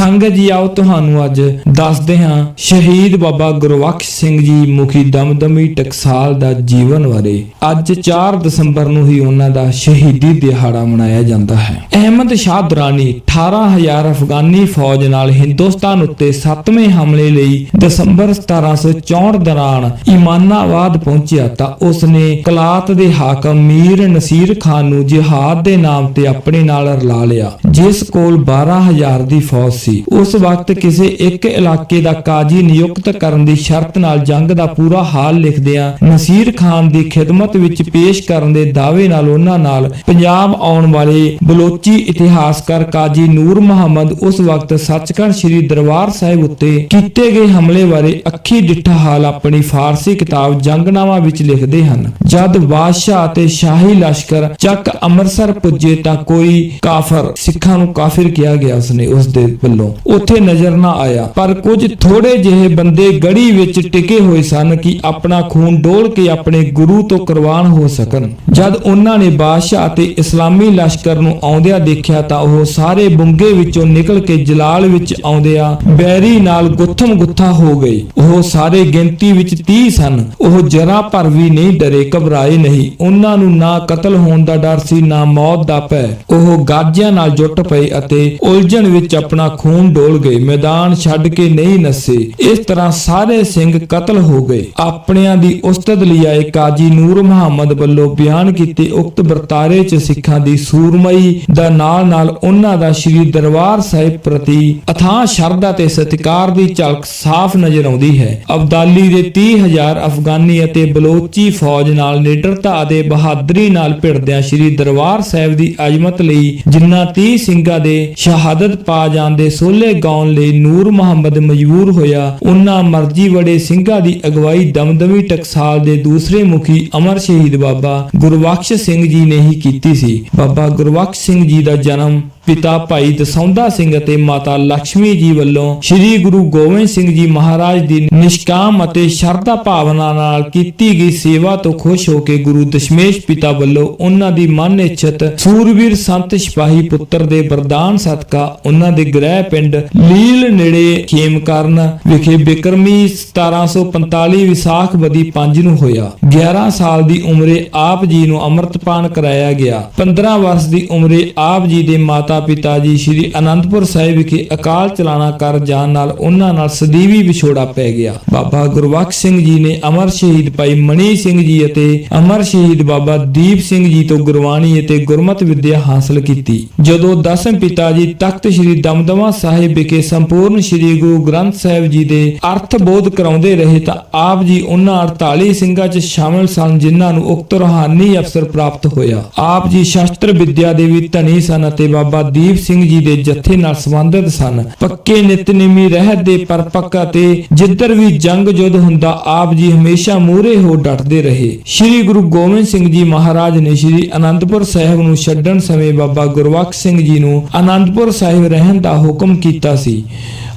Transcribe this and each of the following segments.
ਸੰਗਤ ਜੀ, ਆਓ ਤੁਹਾਨੂੰ ਅੱਜ ਦੱਸਦੇ ਹਾਂ, ਸ਼ਹੀਦ ਬਾਬਾ ਗੁਰਬਖਸ਼ ਸਿੰਘ ਜੀ ਮੁਖੀ ਦਮਦਮੀ ਟਕਸਾਲ ਦਾ ਜੀਵਨ ਬਾਰੇ। ਅੱਜ 4 ਦਸੰਬਰ ਨੂੰ ਹੀ ਉਹਨਾਂ ਦਾ ਸ਼ਹੀਦੀ ਦਿਹਾੜਾ ਮਨਾਇਆ ਜਾਂਦਾ ਹੈ। ਅਹਿਮਦ ਸ਼ਾਹ ਦੁਰਾਨੀ 18000 ਅਫਗਾਨੀ ਫੌਜ ਨਾਲ ਹਿੰਦੁਸਤਾਨ ਉੱਤੇ 7ਵੇਂ ਹਮਲੇ ਲਈ ਦਸੰਬਰ 1764 ਦੌਰਾਨ ਇਮਾਨਾਬਾਦ ਪਹੁੰਚਿਆ ਤਾਂ ਉਸਨੇ ਕਲਾਤ ਦੇ ਹਾਕਮ ਮੀਰ ਨਸੀਰ ਖਾਨ ਨੂੰ ਜਿਹਾਦ ਦੇ ਨਾਮ ਤੇ ਆਪਣੇ ਨਾਲ ਰਲਾ ਲਿਆ, ਜਿਸ ਕੋਲ 12000 ਦੀ ਫੌਜ ਸੀ। ਉਸ ਵਕਤ ਕਿਸੇ ਇੱਕ ਇਲਾਕੇ ਦਾ ਕਾਜੀ ਨਿਯੁਕਤ ਕਰਨ ਦੀ ਸ਼ਰਤ ਨਾਲ ਜੰਗ ਦਾ ਪੂਰਾ ਹਾਲ ਲਿਖਦਿਆਂ ਨਸੀਰ ਖਾਨ ਦੀ ਖਿਦਮਤ ਵਿੱਚ ਪੇਸ਼ ਕਰਨ ਦੇ ਦਾਅਵੇ ਨਾਲ ਉਹਨਾਂ ਨਾਲ ਪੰਜਾਬ ਆਉਣ ਵਾਲੇ ਬਲੋਚੀ ਇਤਿਹਾਸਕਾਰ ਕਾਜੀ ਨੂਰ ਮੁਹੰਮਦ ਉਸ ਵਕਤ ਸੱਚਖੰਡ ਸ੍ਰੀ ਦਰਬਾਰ ਸਾਹਿਬ ਉੱਤੇ ਕੀਤੇ ਗਏ ਹਮਲੇ ਬਾਰੇ ਅੱਖੀ ਡਿੱਠਾ ਹਾਲ ਆਪਣੀ ਫਾਰਸੀ ਕਿਤਾਬ ਜੰਗਨਾਮਾ ਵਿੱਚ ਲਿਖਦੇ ਹਨ। ਜਦ ਬਾਦਸ਼ਾਹ ਅਤੇ ਸ਼ਾਹੀ ਲਸ਼ਕਰ ਚੱਕ ਅੰਮ੍ਰਿਤਸਰ ਪੁੱਜੇ ਤਾਂ ਕੋਈ ਕਾਫਰ ਸਿੱਖਾਂ ਨੂੰ ਕਾਫਿਰ ਕਿਹਾ ਗਿਆ, ਉਸਨੇ ਉਸ ਦੇ ਵੱਲੋਂ ਉੱਥੇ ਨਜ਼ਰ ਨਾ ਆਇਆ। ਪਰ ਕੁਝ ਥੋੜੇ ਜਿਹੇ ਬੰਦੇ ਗੜੀ ਵਿੱਚ ਟਿਕੇ ਹੋਏ ਸਨ ਕਿ ਆਪਣਾ ਖੂਨ ਡੋਲ ਕੇ ਆਪਣੇ ਗੁਰੂ ਤੋਂ ਕੁਰਬਾਨ ਹੋ ਸਕਣ। ਜਦ ਉਹਨਾਂ ਨੇ ਬਾਦਸ਼ਾਹ ਅਤੇ ਇਸਲਾਮੀ ਲਸ਼ਕਰ ਨੂੰ ਆਉਂਦਿਆਂ ਦੇਖਿਆ ਤਾਂ ਉਹ ਸਾਰੇ ਬੁੰਗੇ ਵਿੱਚੋਂ ਨਿਕਲ ਕੇ ਜਲਾਲ ਵਿੱਚ ਆਉਂਦਿਆਂ ਬੈਰੀ ਨਾਲ ਗੁੱਥਮ ਗੁੱਥਾ ਹੋ ਗਏ। ਉਹ ਸਾਰੇ ਗਿਣਤੀ ਵਿੱਚ 30 ਸਨ। ਉਹ ਜਰਾ ਭਰ ਵੀ ਨਹੀਂ ਡਰੇ, ਘਬਰਾਏ ਨਹੀਂ। ਉਹਨਾਂ ਨੂੰ ਨਾ ਕਤਲ ਹੋਣ ਦਾ ਡਰ ਸੀ, ਨਾ ਮੌਤ ਦਾ ਭੈ। ਉਹ ਗਾਜਿਆਂ ਨਾਲ ਜੁੱਟ ਪਏ ਅਤੇ ਉਲਝਣ ਵਿੱਚ ਆਪਣਾ ਖੂਨ ਡੋਲ ਗਏ। ਮੈਦਾਨ ਛੱਡ ਕੇ ਨਹੀਂ ਨਸੇ। ਇਸ ਤਰ੍ਹਾਂ ਸਾਰੇ ਸਿੰਘ ਕਤਲ ਹੋ ਗਏ। ਆਪਣਿਆਂ ਦੀ ਉਸਤਤ ਲਈ ਆਏ ਕਾਜੀ ਨੂਰ ਮੁਹੰਮਦ ਵੱਲੋਂ ਬਿਆਨ ਕੀਤੇ ਉਕਤ ਵਰਤਾਰੇ 'ਚ ਸਿੱਖਾਂ ਦੀ ਸੂਰਮਈ ਦਾ ਨਾਲ ਨਾਲ ਉਹਨਾਂ ਦਾ ਸ੍ਰੀ ਦਰਬਾਰ ਸਾਹਿਬ ਪ੍ਰਤੀ ਅਥਾਹ ਸ਼ਰਧਾ ਤੇ ਸਤਿਕਾਰ ਦੀ ਝਲਕ ਸਾਫ਼ ਨਜ਼ਰ ਆਉਂਦੀ ਹੈ। ਅਬਦਾਲੀ ਦੇ 30000 ਅਫਗਾਨੀ ਅਤੇ ਬਲੋਚੀ ਫੌਜ ਨਾਲ ਨਿਡਰਤਾ ਅਤੇ ਬਹਾਦਰੀ ਨਾਲ ਭਿੜਦਿਆਂ ਸ੍ਰੀ ਦਰਬਾਰ ਸਾਹਿਬ ਦੀ ਅਜ਼ਮਤ ਲਈ ਜਿਨ੍ਹਾਂ 30 ਸਿੰਘਾਂ ਦੇ ਸ਼ਹਾਦਤ ਪਾ ਜਾਣ ਦੇ ਸੋਲੇ ਗਾਉਣ ਲਈ ਨੂਰ ਮੁਹੰਮਦ ਮਜਬੂਰ ਹੋਇਆ, ਉਹਨਾਂ ਮਰਜ਼ੀ ਵੜੇ ਸਿੰਘਾਂ ਦੀ ਅਗਵਾਈ ਦਮਦਮੀ ਟਕਸਾਲ ਦੇ ਦੂਸਰੇ ਮੁਖੀ ਅਮਰ ਸ਼ਹੀਦ ਬਾਬਾ ਗੁਰਬਖਸ਼ ਸਿੰਘ ਜੀ ਨੇ ਹੀ ਕੀਤੀ ਸੀ। ਬਾਬਾ ਗੁਰਬਖਸ਼ ਸਿੰਘ ਜੀ ਦਾ ਜਨਮ ਪਿਤਾ ਭਾਈ ਦਸੌਂਦਾ ਸਿੰਘ ਅਤੇ ਮਾਤਾ ਲక్ష్ਮੀ ਜੀ ਵੱਲੋਂ ਸ੍ਰੀ ਗੁਰੂ ਗੋਬਿੰਦ ਸਿੰਘ ਜੀ ਮਹਾਰਾਜ ਦੀ ਨਿਸ਼ਕਾਮ ਅਤੇ ਸ਼ਰਧਾ ਭਾਵਨਾ ਨਾਲ ਕੀਤੀ ਗਈ ਸੇਵਾ ਤੋਂ ਖੁਸ਼ ਹੋ ਕੇ ਗੁਰੂ ਦਸ਼ਮੇਸ਼ ਪਿਤਾ ਵੱਲੋਂ ਉਹਨਾਂ ਦੀ ਮਨ ਇੱਛਤ ਸੂਰਵੀਰ ਸੰਤ ਸਿਪਾਹੀ ਪੁੱਤਰ ਦੇ ਵਰਦਾਨ ਸਦਕਾ ਉਹਨਾਂ ਦੇ ਗ੍ਰਹਿ ਪਿੰਡ ਲੀਲ ਨੇੜੇ ਖੇਮਕਰਨ ਵਿਖੇ ਬਿਕਰਮੀ 1745 ਵਿਸਾਖ ਬਦੀ 5 ਨੂੰ ਹੋਇਆ। 11 ਸਾਲ ਦੀ ਉਮਰੇ ਆਪ ਜੀ ਨੂੰ ਅੰਮ੍ਰਿਤਪਾਨ ਕਰਾਇਆ ਗਿਆ। 15 ਵਰਸ਼ ਦੀ ਉਮਰੇ ਆਪ ਜੀ ਦੇ ਮਾਤਾ ਪਿਤਾ ਜੀ ਸ੍ਰੀ ਅਨੰਦਪੁਰ ਸਾਹਿਬ ਵਿਖੇ ਅਕਾਲ ਚਲਾਣਾ ਕਰ ਜਾਣ ਨਾਲ ਉਹਨਾਂ ਨਾਲ ਸਦੀਵੀ ਵਿਛੋੜਾ ਪੈ ਗਿਆ। ਬਾਬਾ ਗੁਰਬਖਸ਼ ਸਿੰਘ ਜੀ ਨੇ ਅਮਰ ਸ਼ਹੀਦ ਭਾਈ ਮਣੀ ਸਿੰਘ ਜੀ ਅਤੇ ਅਮਰ ਸ਼ਹੀਦ ਬਾਬਾ ਦੀਪ ਸਿੰਘ ਜੀ ਤੋਂ ਗੁਰਬਾਣੀ ਅਤੇ ਗੁਰਮਤਿ ਵਿੱਦਿਆ ਹਾਸਲ ਕੀਤੀ। ਜਦੋਂ ਦਸਮ ਪਿਤਾ ਜੀ ਤਖਤ ਸ੍ਰੀ ਦਮਦਮਾ ਸਾਹਿਬ ਵਿਖੇ ਸੰਪੂਰਨ ਸ੍ਰੀ ਗੁਰੂ ਗ੍ਰੰਥ ਸਾਹਿਬ ਜੀ ਦੇ ਅਰਥ ਬੋਧ ਕਰਾਉਂਦੇ ਰਹੇ ਤਾਂ ਆਪ ਜੀ ਉਹਨਾਂ 48 ਸਿੰਘਾਂ 'ਚ ਸ਼ਾਮਲ ਸਨ ਜਿਨ੍ਹਾਂ ਨੂੰ ਉਕਤ ਰੂਹਾਨੀ ਅਫਸਰ ਪ੍ਰਾਪਤ ਹੋਇਆ। ਆਪ ਜੀ ਸ਼ਸਤਰ ਵਿਦਿਆ ਦੇ ਵੀ ਧਨੀ ਸਨ ਅਤੇ ਬਾਬਾ ਦੀਪ ਸਿੰਘ ਜੀ ਦੇ ਜਥੇ ਨਾਲ ਸੰਬੰਧਿਤ ਸਨ। ਪੱਕੇ ਨਿਤਨੇਮੀ ਰਹਿਤ ਦੇ ਪਰਪੱਕ ਅਤੇ ਜਿੱਧਰ ਵੀ ਜੰਗ ਜੁੱਧ ਹੁੰਦਾ, ਆਪ ਜੀ ਹਮੇਸ਼ਾ ਮੂਹਰੇ ਹੋ ਡਟਦੇ ਰਹੇ। ਸ੍ਰੀ ਗੁਰੂ ਗੋਬਿੰਦ ਸਿੰਘ ਜੀ ਮਹਾਰਾਜ ਨੇ ਸ੍ਰੀ ਅਨੰਦਪੁਰ ਸਾਹਿਬ ਨੂੰ ਛੱਡਣ ਸਮੇਂ ਬਾਬਾ ਗੁਰਬਖਸ਼ ਸਿੰਘ ਜੀ ਨੂੰ ਅਨੰਦਪੁਰ ਸਾਹਿਬ ਰਹਿਣ ਦਾ ਹੁਕਮ ਕੀਤਾ ਸੀ।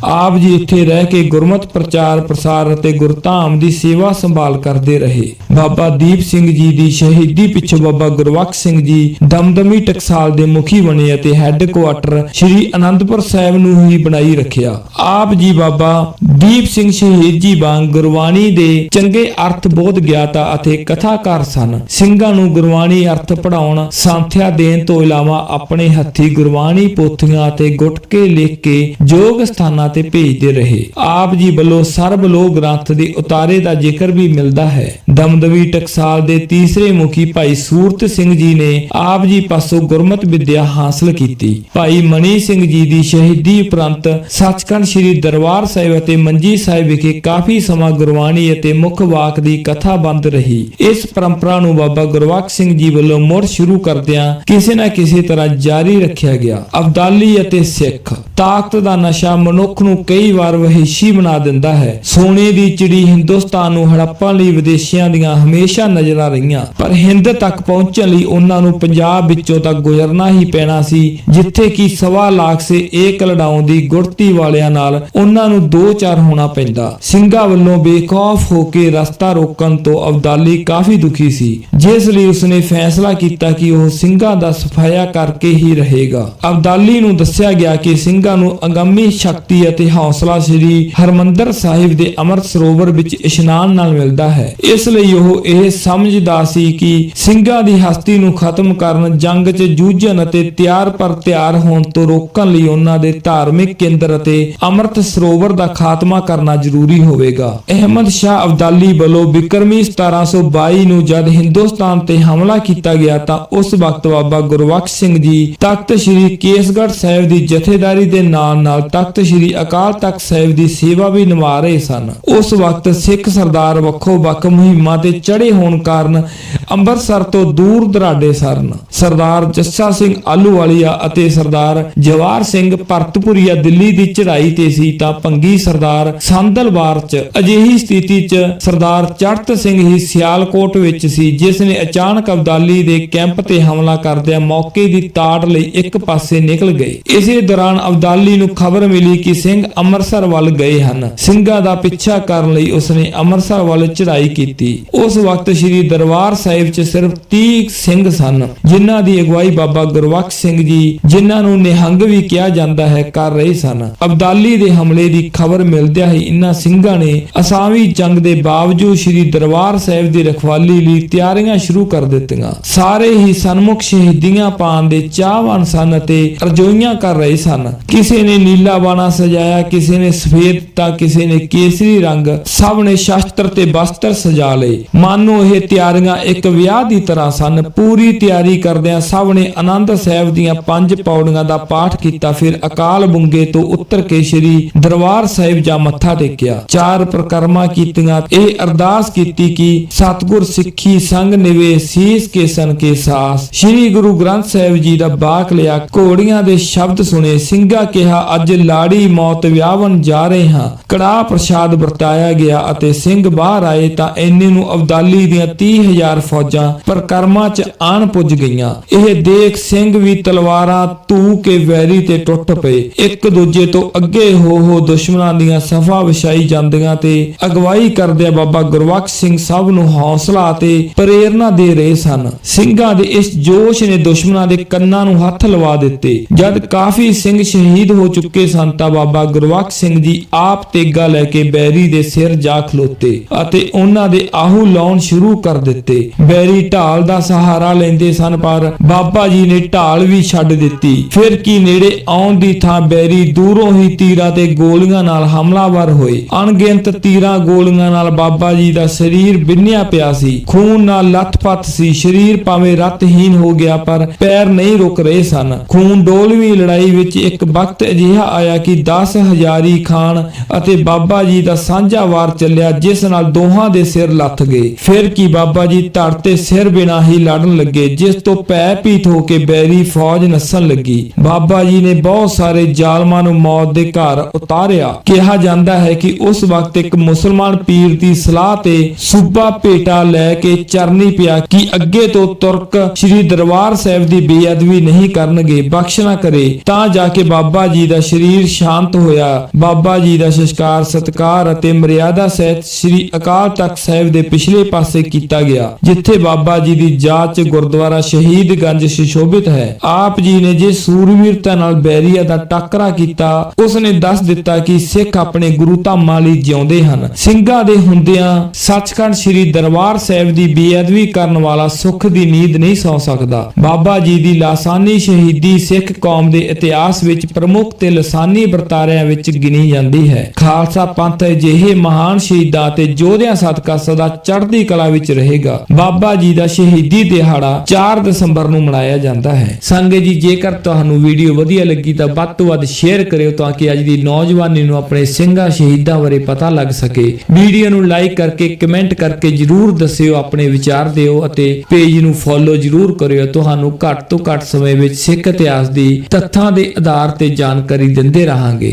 ਆਪ ਜੀ ਇੱਥੇ ਰਹਿ ਕੇ ਗੁਰਮਤ ਪ੍ਰਚਾਰ ਪ੍ਰਸਾਰ ਅਤੇ ਗੁਰਧਾਮ ਦੀ ਸੇਵਾ ਸੰਭਾਲ ਕਰਦੇ ਰਹੇ। ਬਾਬਾ ਦੀਪ ਸਿੰਘ ਜੀ ਦੀ ਸ਼ਹੀਦੀ ਪਿੱਛੋਂ ਬਾਬਾ ਗੁਰਬਖਸ਼ ਸਿੰਘ ਜੀ ਦਮਦਮੀ ਟਕਸਾਲ ਦੇ ਮੁਖੀ ਬਣੇ ਅਤੇ ਹੈੱਡਕੁਆਟਰ ਸ੍ਰੀ ਅਨੰਦਪੁਰ ਸਾਹਿਬ ਨੂੰ ਹੀ ਬਣਾਈ ਰੱਖਿਆ। ਆਪ ਜੀ ਬਾਬਾ ਦੀਪ ਸਿੰਘ ਸ਼ਹੀਦ ਜੀ ਵਾਂਗ ਗੁਰਬਾਣੀ ਦੇ ਚੰਗੇ ਅਰਥ ਬੋਧ ਗਿਆਤਾ ਅਤੇ ਕਥਾਕਾਰ ਸਨ। ਸਿੰਘਾਂ ਨੂੰ ਗੁਰਬਾਣੀ ਅਰਥ ਪੜਾਉਣ ਸਾਂਥਿਆ ਦੇਣ ਤੋਂ ਇਲਾਵਾ ਆਪਣੇ ਹੱਥੀ ਗੁਰਬਾਣੀ ਪੋਥੀਆਂ ਅਤੇ ਗੁਟਕੇ ਲਿਖ ਕੇ ਯੋਗ ਸਥਾਨਾਂ ਤੇ ਭੇਜਦੇ ਰਹੇ। ਆਪ ਜੀ ਵੱਲੋਂ ਸਰਬ ਲੋ ਗ੍ਰੰਥ ਦੇ ਉਤਾਰੇ ਦਾ ਜ਼ਿਕਰ ਵੀ ਮਿਲਦਾ ਹੈ। ਦਮਦਮੀ ਟਕਸਾਲ ਦੇ ਤੀਸਰੇ ਮੁਖੀ ਭਾਈ ਸੂਰਤ ਸਿੰਘ ਜੀ ਨੇ ਆਪ ਜੀ ਪਾਸੋਂ ਗੁਰਮਤਿ ਵਿੱਦਿਆ ਹਾਸਲ ਕੀਤੀ। ਭਾਈ ਮਣੀ ਸਿੰਘ ਜੀ ਦੀ ਸ਼ਹੀਦੀ ਉਪਰੰਤ ਸੱਚਖੰਡ ਸ੍ਰੀ ਦਰਬਾਰ ਸਾਹਿਬ ਅਤੇ ਮੰਜੀ ਸਾਹਿਬ ਵਿਖੇ ਕਾਫੀ ਸਮਾਂ ਗੁਰਬਾਣੀ ਅਤੇ ਮੁੱਖ ਵਾਕ ਦੀ ਕਥਾ ਬੰਦ ਰਹੀ। ਇਸ ਪਰੰਪਰਾ ਨੂੰ ਬਾਬਾ ਗੁਰਬਖਸ਼ ਸਿੰਘ ਜੀ ਵੱਲੋਂ ਮੁੜ ਸ਼ੁਰੂ ਕਰਦਿਆਂ ਕਿਸੇ ਨਾ ਕਿਸੇ ਤਰ੍ਹਾਂ ਜਾਰੀ ਰੱਖਿਆ ਗਿਆ। ਅਬਦਾਲੀ ਅਤੇ ਸਿੱਖ। ਤਾਕਤ ਦਾ ਨਸ਼ਾ ਮਨੁੱਖ ਨੂੰ ਕਈ ਵਾਰ ਵਹਿਸ਼ੀ ਬਣਾ ਦਿੰਦਾ ਹੈ। ਸੋਨੇ ਦੀ ਚਿੜੀ ਹਿੰਦੁਸਤਾਨ ਨੂੰ ਹੜੱਪਣ ਲਈ ਵਿਦੇਸ਼ੀਆਂ ਦੀਆਂ ਹਮੇਸ਼ਾ ਨਜ਼ਰਾਂ ਰਹੀਆਂ। ਪਰ ਹਿੰਦ ਤੱਕ ਪਹੁੰਚਣ ਲਈ ਉਹਨਾਂ ਨੂੰ ਪੰਜਾਬ ਵਿੱਚੋਂ ਤਾਂ ਗੁਜ਼ਰਨਾ ਹੀ ਪੈਣਾ ਸੀ, ਜਿੱਥੇ ਕਿ ਸਵਾ ਲੱਖ ਸੇ ਏਕ ਲੜਾਉਂ ਦੀ ਗੁੜਤੀ ਵਾਲਿਆਂ ਨਾਲ ਉਹਨਾਂ ਨੂੰ ਦੋ ਚਾਰ ਹੋਣਾ ਪੈਂਦਾ। ਸਿੰਘਾਂ ਵੱਲੋਂ ਬੇਖੌਫ ਹੋ ਕੇ ਰਸਤਾ ਰੋਕਣ ਤੋਂ ਅਬਦਾਲੀ ਕਾਫੀ ਦੁਖੀ ਸੀ, ਜਿਸ ਲਈ ਉਸਨੇ ਫੈਸਲਾ ਕੀਤਾ ਕਿ ਉਹ ਸਿੰਘਾਂ ਦਾ ਸਫਾਇਆ ਕਰਕੇ ਹੀ ਰਹੇਗਾ। ਅਬਦਾਲੀ ਨੂੰ ਦੱਸਿਆ ਗਿਆ ਕਿ ਸਿੰਘਾਂ ਨੂੰ ਅੰਗਮੀ ਸ਼ਕਤੀ ਅਤੇ ਹੌਸਲਾ ਸ੍ਰੀ ਹਰਮੰਦਰ ਸਾਹਿਬ ਦੇ ਅੰਮ੍ਰਿਤ ਸਰੋਵਰ ਵਿੱਚ ਇਸ਼ਨਾਨ ਨਾਲ ਮਿਲਦਾ ਹੈ। ਇਸ ਲਈ ਉਹ ਇਹ ਸਮਝਦਾ ਸੀ ਕਿ ਸਿੰਘਾਂ ਦੀ ਹਸਤੀ ਨੂੰ ਖਤਮ ਕਰਨ ਜੰਗ 'ਚ ਜੂਝਣ ਅਤੇ ਤਿਆਰ ਪਰ ਤਿਆਰ ਹੋਣ ਤੋਂ ਰੋਕਣ ਲਈ ਉਹਨਾਂ ਦੇ ਧਾਰਮਿਕ ਕੇਂਦਰ ਅਤੇ ਅੰਮ੍ਰਿਤ ਸਰੋਵਰ ਦਾ ਖਾਤਮਾ ਕਰਨਾ ਜ਼ਰੂਰੀ ਹੋਵੇਗਾ। ਅਹਿਮਦ ਸ਼ਾਹ ਅਬਦਾਲੀ ਵੱਲੋਂ ਬਿਕਰਮੀ 1722 ਨੂੰ ਜਦ ਹਿੰਦੁਸਤਾਨ ਤੇ ਹਮਲਾ ਕੀਤਾ ਗਿਆ ਤਾਂ ਉਸ ਵਕਤ ਬਾਬਾ ਗੁਰਬਖਸ਼ ਸਿੰਘ ਜੀ ਤਖਤ ਸ੍ਰੀ ਕੇਸਗੜ੍ਹ ਸਾਹਿਬ ਦੀ ਜਥੇਦਾਰੀ ਦੇ ਨਾਲ ਨਾਲ ਤਖਤ ਸ੍ਰੀ ਅਕਾਲ ਤਖਤ ਸਾਹਿਬ ਦੀ ਸੇਵਾ ਵੀ ਨਿਭਾ ਰਹੇ ਸਨ। ਉਸ ਵਕਤ ਸਿੱਖ ਸਰਦਾਰ ਵੱਖੋ ਵੱਖ ਮੁਹਿੰਮਾਂ ਤੇ ਚੜੇ ਹੋਣ ਕਾਰਨ ਅੰਮ੍ਰਿਤਸਰ ਤੋਂ ਦੂਰ ਦਰਾਡੇ ਸਨ। ਸਰਦਾਰ ਜੱਸਾ ਸਿੰਘ ਆਲੂਵਾਲੀਆ ਅਤੇ ਸਰਦਾਰ ਜਵਾਰ ਸਿੰਘ ਭਰਤਪੁਰੀਆ ਦਿੱਲੀ ਦੀ ਚੜ੍ਹਾਈ ਤੇ ਸੀ ਤਾਂ ਭੰਗੀ ਸਰਦਾਰ ਸੰਦਲਵਾਰ ਚ ਅਜਿਹੀ ਸਥਿਤੀ ਚ ਸਰਦਾਰ ਚੜਤ ਸਿੰਘ ਹੀ ਸਿਆਲਕੋਟ ਵਿੱਚ ਸੀ, ਜਿਸ ਨੇ ਅਚਾਨਕ ਅਬਦਾਲੀ ਦੇ ਕੈਂਪ ਤੇ ਹਮਲਾ ਕਰਦਿਆਂ ਮੌਕੇ ਦੀ ਤਾੜ ਲਈ ਇੱਕ ਪਾਸੇ ਨਿਕਲ ਗਏ। ਇਸੇ ਦੌਰਾਨ ਅਬਦਾਲੀ ਨੂੰ ਖਬਰ ਮਿਲੀ ਕਿ ਸਿੰਘ ਅੰਮ੍ਰਿਤਸਰ ਵੱਲ ਗਏ ਹਨ। ਸਿੰਘਾਂ ਦਾ ਪਿੱਛਾ ਕਰਨ ਲਈ ਉਸਨੇ ਅੰਮ੍ਰਿਤਸਰ ਵੱਲ ਚੜ੍ਹਾਈ ਕੀਤੀ। ਉਸ ਵਕਤ ਸ੍ਰੀ ਦਰਬਾਰ ਸਾਹਿਬ 'ਚ ਸਿਰਫ 30 ਸਿੰਘ ਸਨ, ਜਿਨ੍ਹਾਂ ਦੀ ਅਗਵਾਈ ਬਾਬਾ ਗੁਰਬਖਸ਼ ਸਿੰਘ ਜੀ, ਜਿਨ੍ਹਾਂ ਨੂੰ ਨਿਹੰਗ ਵੀ ਕਿਹਾ ਜਾਂਦਾ ਹੈ, ਕਰ ਰਹੇ ਸਨ। ਅਬਦਾਲੀ ਦੇ ਹਮਲੇ ਦੀ ਖਬਰ ਮਿਲਦਿਆਂ ਹੀ ਇਨ੍ਹਾਂ ਸਿੰਘਾਂ ਨੇ ਅਸਾਵੀ ਜੰਗ ਦੇ ਬਾਵਜੂਦ ਸ੍ਰੀ ਦਰਬਾਰ ਸਾਹਿਬ ਦੀ ਰਖਵਾਲੀ ਲਈ ਤਿਆਰੀਆਂ ਸ਼ੁਰੂ ਕਰ ਦਿੱਤੀਆਂ। ਸਾਰੇ ਹੀ ਸਨਮੁਖ ਸ਼ਹੀਦੀਆਂ ਪਾਣ ਦੇ ਚਾਹਵਾਨ ਸਨ ਅਤੇ ਅਰਜ਼ੋਈਆਂ ਕਰ ਰਹੇ ਸਨ। ਕਿਸੇ ਨੇ ਨੀਲਾ ਬਾਣਾ ਸਜਾਇਆ, ਕਿਸੇ ਨੇ ਸਫੇਦ ਤਾਂ ਕਿਸੇ ਨੇ ਕੇਸਰੀ ਰੰਗ, ਸਭ ਨੇ ਸ਼ਸਤਰ ਤੇ ਬਸਤਰ ਸਜਾ ਲਏ। ਮਾਨੋ ਇਹ ਤਿਆਰੀਆਂ ਇੱਕ ਵਿਆਹ ਦੀ ਤਰ੍ਹਾਂ ਸਨ। ਪੂਰੀ ਤਿਆਰੀ ਕਰਦਿਆਂ ਸਭ ਨੇ ਆਨੰਦ ਸਾਹਿਬ ਦੀਆਂ ਪੰਜ ਪੌੜੀਆਂ ਦਾ ਪਾਠ ਕੀਤਾ। ਫਿਰ ਅਕਾਲ ਬੁੰਗੇ ਤੋਂ ਉੱਤਰ ਕੇ ਸ੍ਰੀ ਦਰਬਾਰ ਸਾਹਿਬ ਜਾ ਮੱਥਾ ਟੇਕਿਆ। ਚਾਰ ਪ੍ਰਕਰਮਾਂ ਕੀਤੀਆਂ। ਇਹ ਅਰਦਾਸ ਕੀਤੀ ਕਿ ਸਤਿਗੁਰ ਸਿੱਖੀ ਸੰਗ ਨਿਵੇ, ਸੀਸ ਕੇ ਸਨ ਕੇ ਸਾਸ। ਸ੍ਰੀ ਗੁਰੂ ਗ੍ਰੰਥ ਸਾਹਿਬ ਜੀ ਦਾ ਬਾਕ ਲਿਆ। ਘੋੜੀਆਂ ਦੇ ਸ਼ਬਦ ਸੁਣੇ। ਸਿੰਘਾ ਕਿਹਾ, ਅੱਜ ਲਾੜੀ ਮੌਤ ਵਿਆਹਣ ਜਾ ਰਹੇ ਹਾਂ। ਕੜਾ ਪ੍ਰਸ਼ਾਦ ਵਰਤਾਇਆ ਗਿਆ ਅਤੇ ਸਿੰਘ ਬਾਹਰ ਆਏ ਤਾਂ ਇੰਨੇ ਨੂੰ ਅਬਦਾਲੀ ਦੀਆਂ 30000 ਫੌਜਾਂ ਪ੍ਰਕਰਮਾਂ 'ਚ ਆਣ ਪੁੱਜ ਗਈਆਂ। ਇਹ ਦੇਖ ਸਿੰਘ ਵੀ ਤਲਵਾਰਾਂ ਧੂ ਕੇ ਵੈਰੀ ਤੇ ਟੁੱਟ ਪਏ। ਇੱਕ ਦੂਜੇ ਤੋਂ ਅੱਗੇ ਹੋ ਹੋ ਦੁਸ਼ਮਣਾਂ ਦੀਆਂ ਸਫਾ ਵਿਛਾਈ ਜਾਂਦੀਆਂ ਤੇ ਅਗਵਾਈ ਕਰਦਿਆਂ ਬਾਬਾ ਗੁਰਬਖਸ਼ ਸਿੰਘ ਸਭ ਨੂੰ ਹੌਸਲਾ ਅਤੇ ਪ੍ਰੇਰਣਾ ਦੇ ਰਹੇ ਸਨ। ਸਿੰਘਾਂ ਦੇ ਇਸ ਜੋਸ਼ ਨੇ ਦੁਸ਼ਮਣਾਂ ਦੇ ਕੰਨਾਂ ਨੂੰ ਹੱਥ ਲਵਾ ਦਿੱਤੇ। ਜਦ ਕਾਫੀ ਸਿੰਘ ਸ਼ਹੀਦ ਹੋ ਚੁੱਕੇ ਸਨ ਤਾਂ ਬਾਬਾ ਬਾਬਾ ਗੁਰਬਖਸ਼ ਸਿੰਘ ਜੀ ਆਪ ਤੇਗਾ ਲੈ ਕੇ ਬੈਰੀ ਦੇ ਸਿਰ ਜਾ ਖਲੋਤੇ ਅਤੇ ਉਹਨਾਂ ਦੇ ਆਹੂ ਲਾਉਣ ਸ਼ੁਰੂ ਕਰ ਦਿੱਤੇ। ਬੈਰੀ ਢਾਲ ਦਾ ਸਹਾਰਾ ਲੈਂਦੇ ਸਨ, ਪਰ ਬਾਬਾ ਜੀ ਨੇ ਢਾਲ ਵੀ ਛੱਡ ਦਿੱਤੀ। ਫਿਰ ਕੀ ਨੇੜੇ ਆਉਣ ਦੀ ਥਾਂ ਬੈਰੀ ਦੂਰੋਂ ਹੀ ਤੀਰਾਂ ਤੇ ਗੋਲੀਆਂ ਨਾਲ ਹਮਲਾਵਰ ਹੋਏ। ਅਣਗਿਣਤ ਤੀਰਾਂ ਗੋਲੀਆਂ ਨਾਲ ਬਾਬਾ ਜੀ ਦਾ ਸਰੀਰ ਬਿੰਨਿਆ ਪਿਆ ਸੀ। ਖੂਨ ਨਾਲ ਲੱਥਪੱਥ ਸੀ। ਸਰੀਰ ਭਾਵੇਂ ਰਤਹੀਨ ਹੋ ਗਿਆ, ਪਰ ਪੈਰ ਨਹੀਂ ਰੁਕ ਰਹੇ ਸਨ। ਖੂਨ ਡੋਲਵੀਂ ਲੜਾਈ ਵਿੱਚ ਇੱਕ ਵਕਤ ਅਜਿਹਾ ਆਇਆ ਕਿ 10 ਹਜ਼ਾਰੀ ਖਾਨ ਅਤੇ ਬਾਬਾ ਜੀ ਦਾ ਸਾਂਝਾ ਵਾਰ ਚੱਲਿਆ, ਜਿਸ ਨਾਲ ਦੋਹਾਂ ਦੇ ਸਿਰ ਲੱਥ ਗਏ। ਫਿਰ ਕੀ ਬਾਬਾ ਜੀ ਧੜ ਤੇ ਸਿਰ ਬਿਨਾ ਹੀ ਲੜਨ ਲੱਗੇ, ਜਿਸ ਤੋਂ ਪੈ ਪੀਤ ਹੋ ਕੇ ਬੈਰੀ ਫੌਜ ਨੱਸਣ ਲੱਗੀ। ਬਾਬਾ ਜੀ ਨੇ ਬਹੁਤ ਸਾਰੇ ਜ਼ਾਲਮਾਂ ਨੂੰ ਮੌਤ ਦੇ ਘਰ ਉਤਾਰਿਆ। ਕਿਹਾ ਜਾਂਦਾ ਹੈ ਕਿ ਉਸ ਵਕਤ ਇੱਕ ਮੁਸਲਮਾਨ ਪੀਰ ਦੀ ਸਲਾਹ ਤੇ ਸੂਬਾ ਭੇਟਾ ਲੈ ਕੇ ਚਰਨੀ ਪਿਆ ਕਿ ਅੱਗੇ ਤੋਂ ਤੁਰਕ ਸ੍ਰੀ ਦਰਬਾਰ ਸਾਹਿਬ ਦੀ ਬੇਅਦਬੀ ਨਹੀਂ ਕਰਨਗੇ, ਬਖਸ਼ ਨਾ ਕਰੇ। ਤਾਂ ਜਾ ਕੇ ਬਾਬਾ ਜੀ ਦਾ ਸਰੀਰ ਸ਼ਾਂਤ ਹੋਇਆ। ਬਾਬਾ ਜੀ ਦਾ ਸੰਸਕਾਰ, ਸਤਕਾਰ ਅਤੇ ਮਰਿਆਦਾ ਸਹਿਤ ਸ੍ਰੀ ਅਕਾਲ ਤਖਤ ਸਾਹਿਬ ਦੇ ਪਿਛਲੇ ਪਾਸੇ ਕੀਤਾ ਗਿਆ, ਜਿੱਥੇ ਬਾਬਾ ਜੀ ਦੀ ਜਾਚ ਗੁਰਦੁਆਰਾ ਸ਼ਹੀਦਗੰਜ ਸੁਸ਼ੋਭਿਤ ਹੈ। ਆਪ ਜੀ ਨੇ ਜੇ ਸੂਰਵੀਰਤਾ ਨਾਲ ਬੈਰੀਆ ਦਾ ਟੱਕਰਾ ਕੀਤਾ ਉਸ ਨੇ ਦੱਸ ਦਿੱਤਾ ਕਿ ਸਿੱਖ ਆਪਣੇ ਗੁਰੂ ਧਾਮਾਂ ਲਈ ਜਿਉਂਦੇ ਹਨ। ਸਿੰਘਾਂ ਦੇ ਹੁੰਦਿਆਂ ਸੱਚਖੰਡ ਸ੍ਰੀ ਦਰਬਾਰ ਸਾਹਿਬ ਦੀ ਬੇਅਦਬੀ ਕਰਨ ਵਾਲਾ ਸੁੱਖ ਦੀ ਨੀਂਦ ਨਹੀਂ ਸੌ ਸਕਦਾ। ਬਾਬਾ ਜੀ ਦੀ ਲਾਸਾਨੀ ਸ਼ਹੀਦੀ ਸਿੱਖ ਕੌਮ ਦੇ ਇਤਿਹਾਸ ਵਿੱਚ ਪ੍ਰਮੁੱਖ ਤੇ ਲਸਾਨੀ ਵਰਤਾਰਿਆਂ ਵਿੱਚ ਗਿਣੀ ਜਾਂਦੀ ਹੈ। ਖਾਲਸਾ ਪੰਥ ਅਜਿਹੇ ਮਹਾਨ ਸ਼ਹੀਦਾਂ ਤੇ ਯੋਧਿਆਂ ਸਦਕਾ ਸਦਾ ਚੜ੍ਹਦੀ ਕਲਾ ਵਿੱਚ ਰਹੇਗਾ। ਬਾਬਾ ਜੀ ਦਾ ਸ਼ਹੀਦੀ ਦਿਹਾੜਾ 4 ਦਸੰਬਰ ਨੂੰ ਮਨਾਇਆ ਜਾਂਦਾ ਹੈ। ਸੰਗਤ ਜੀ, ਜੇਕਰ ਤੁਹਾਨੂੰ ਵੀਡੀਓ ਵਧੀਆ ਲੱਗੀ ਤਾਂ ਵੱਧ ਤੋਂ ਵੱਧ ਸ਼ੇਅਰ ਕਰਿਓ ਤਾਂ ਕਿ ਅੱਜ ਦੀ ਨੌਜਵਾਨੀ ਨੂੰ ਆਪਣੇ ਸਿੰਘਾਂ ਸ਼ਹੀਦਾਂ ਬਾਰੇ ਪਤਾ ਲੱਗ ਸਕੇ। ਵੀਡੀਓ ਨੂੰ ਲਾਈਕ ਕਰਕੇ, ਕਮੈਂਟ ਕਰਕੇ ਜਰੂਰ ਦੱਸਿਓ, ਆਪਣੇ ਵਿਚਾਰ ਦਿਓ ਅਤੇ ਪੇਜ ਨੂੰ ਫੋਲੋ ਜਰੂਰ ਕਰਿਓ। ਤੁਹਾਨੂੰ ਘੱਟ ਤੋਂ ਘੱਟ ਸਮੇਂ ਵਿੱਚ ਸਿੱਖ ਇਤਿਹਾਸ ਦੀ ਤੱਥਾਂ ਦੇ ਆਧਾਰ ਤੇ ਜਾਣਕਾਰੀ ਦਿੰਦੇ ਰਹਾਂਗੇ।